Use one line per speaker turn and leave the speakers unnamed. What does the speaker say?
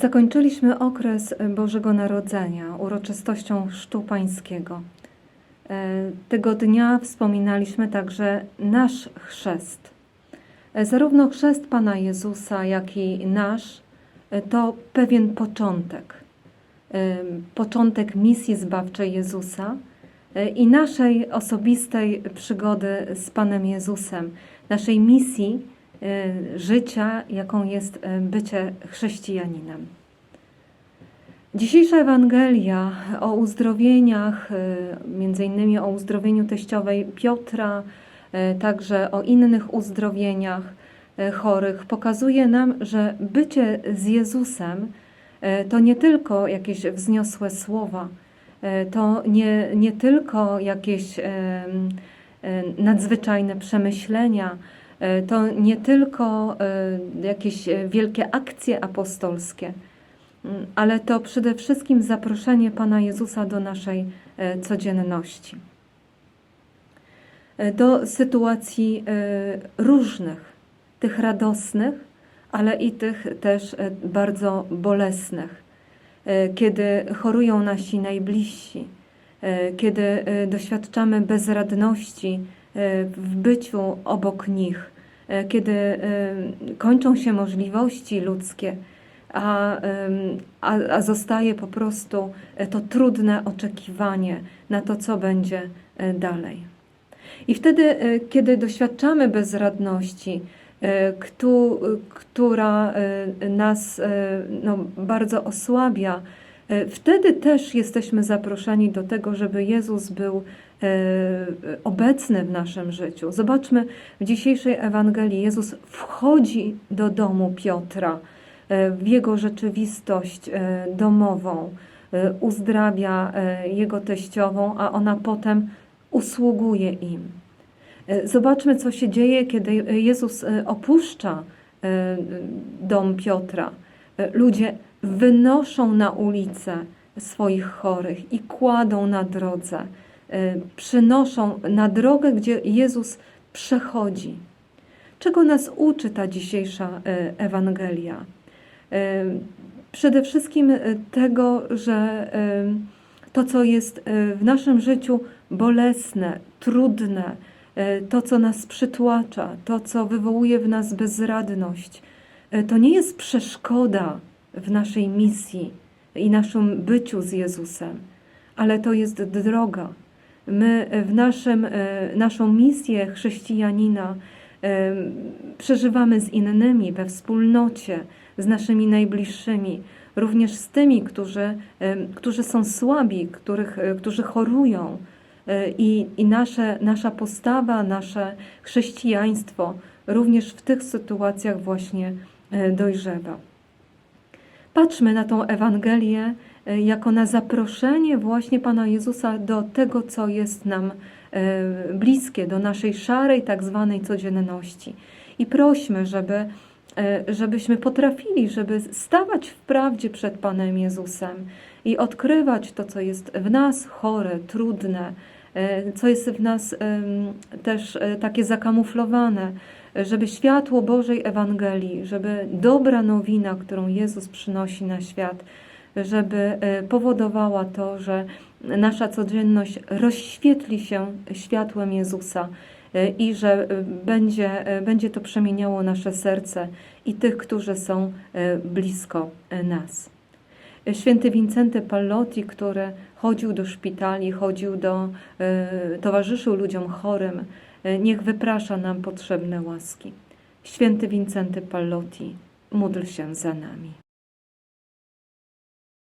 Zakończyliśmy okres Bożego Narodzenia uroczystością Chrztu Pańskiego. E, Tego dnia wspominaliśmy także nasz chrzest. E, Zarówno chrzest Pana Jezusa, jak i nasz e, to pewien początek. E, Początek misji zbawczej Jezusa e, i naszej osobistej przygody z Panem Jezusem, naszej misji e, życia, jaką jest e, bycie chrześcijaninem. Dzisiejsza Ewangelia o uzdrowieniach, e, między innymi o uzdrowieniu teściowej Piotra, e, także o innych uzdrowieniach e, chorych, pokazuje nam, że bycie z Jezusem e, to nie tylko jakieś wzniosłe słowa, e, to nie, nie tylko jakieś e, nadzwyczajne przemyślenia, e, to nie tylko e, jakieś e, wielkie akcje apostolskie, ale to przede wszystkim zaproszenie Pana Jezusa do naszej e, codzienności. E, Do sytuacji e, różnych, tych radosnych, ale i tych też e, bardzo bolesnych, E, kiedy chorują nasi najbliżsi, e, kiedy e, doświadczamy bezradności e, w byciu obok nich, e, kiedy e, kończą się możliwości ludzkie, a, a, a zostaje po prostu e, to trudne oczekiwanie na to, co będzie e, dalej. I wtedy, e, kiedy doświadczamy bezradności, e, któ- która e, nas e, no, bardzo osłabia, e, wtedy też jesteśmy zaproszeni do tego, żeby Jezus był e, obecny w naszym życiu. Zobaczmy w dzisiejszej Ewangelii, Jezus wchodzi do domu Piotra e, w jego rzeczywistość e, domową, e, uzdrawia e, jego teściową, a ona potem usługuje im. E, Zobaczmy, co się dzieje, kiedy Jezus e, opuszcza e, dom Piotra. E, Ludzie wynoszą na ulicę swoich chorych i kładą na drodze, e, przynoszą na drogę, gdzie Jezus przechodzi. Czego nas uczy ta dzisiejsza e, Ewangelia? E, Przede wszystkim tego, że to, co jest w naszym życiu bolesne, trudne, to, co nas przytłacza, to, co wywołuje w nas bezradność, to nie jest przeszkoda w naszej misji i naszym byciu z Jezusem, ale to jest droga. My w naszym, e, naszą misję chrześcijanina e, przeżywamy z innymi we wspólnocie, z naszymi najbliższymi, również z tymi, którzy, e, którzy są słabi, których, którzy chorują. I, i nasze, nasza postawa, nasze chrześcijaństwo również w tych sytuacjach właśnie dojrzewa. Patrzmy na tą Ewangelię e, jako na zaproszenie właśnie Pana Jezusa do tego, co jest nam e, bliskie, do naszej szarej, tak zwanej codzienności. I prośmy, żeby, e, żebyśmy potrafili, żeby stawać w prawdzie przed Panem Jezusem i odkrywać to, co jest w nas chore, trudne, co jest w nas też takie zakamuflowane, żeby światło Bożej Ewangelii, żeby dobra nowina, którą Jezus przynosi na świat, żeby e, powodowała to, że nasza codzienność rozświetli się światłem Jezusa e, i że e, będzie, będzie to przemieniało nasze serce i tych, którzy są blisko nas. Święty Wincenty Pallotti, który chodził do szpitali, chodził do, towarzyszył ludziom chorym, niech wyprasza nam potrzebne łaski. Święty Wincenty Pallotti, módl się za nami.